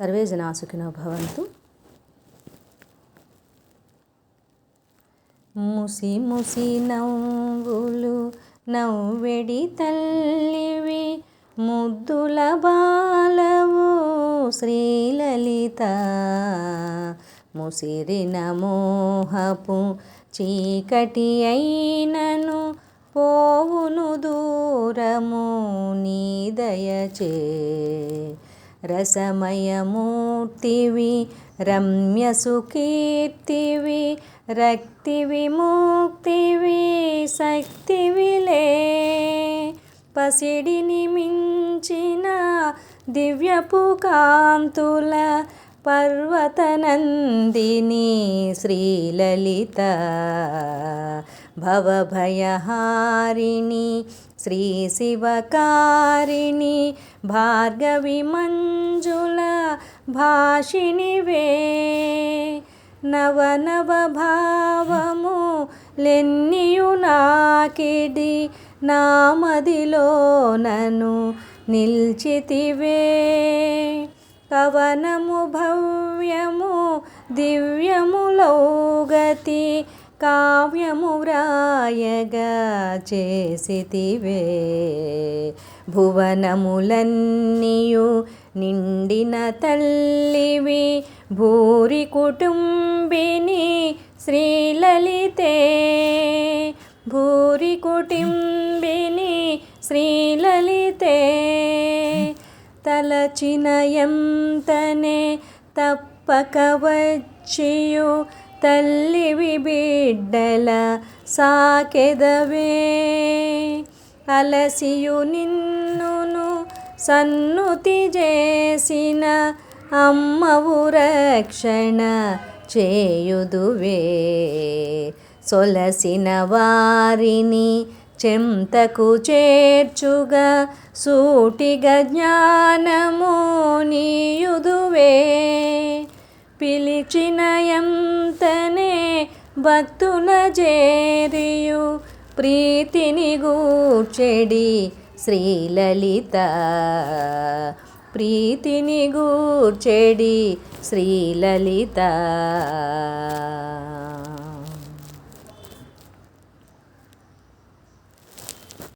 Survey జనా సుఖినో భవంతు ముసి ముసి నవ్వులు నవ్వెడి తల్లివి ముద్దుల బాలవు శ్రీలలిత. ముసిరిన మోహపు చీకటి అయినను పోవును దూరము నీ దయచే. రసమయమూర్తివి రమ్య సుకీర్తివి రక్తి విముక్తివి శక్తివిలే. పసిడిని మించిన దివ్యపు కాంతుల పర్వతనందిని శ్రీలలిత భవభయహారిణి శ్రీ శివకారిణి భార్గవి మంజుల భాషిణి వే నవ భావము లెన్నియు నాకిడి నామదిలో నను నిల్చితివే. కవనము భవ్యము దివ్యములౌగతి కావ్యము వ్రాయగా చేసితివే. భువనములన్నీయు నిండిన తల్లివి భూరి కుటుంబిని శ్రీలలితే. భూరి కుటుంబిని శ్రీలలితే తలచిన ఎంతనే తప్పక వచ్చియు తల్లివి బిడ్డల సాకెదవే. అలసియు నిన్నును సన్నుతి చేసిన అమ్మవు రక్షణ చేయుదువే. సొలసిన వారిని చెంతకు చేర్చుగా సూటిగా జ్ఞానము నీయుదువే. పిలిచిన ఎంతనే భక్తుల చేరియు ప్రీతిని గూర్చెడి శ్రీలలిత. ప్రీతిని గూర్చెడి శ్రీలలిత.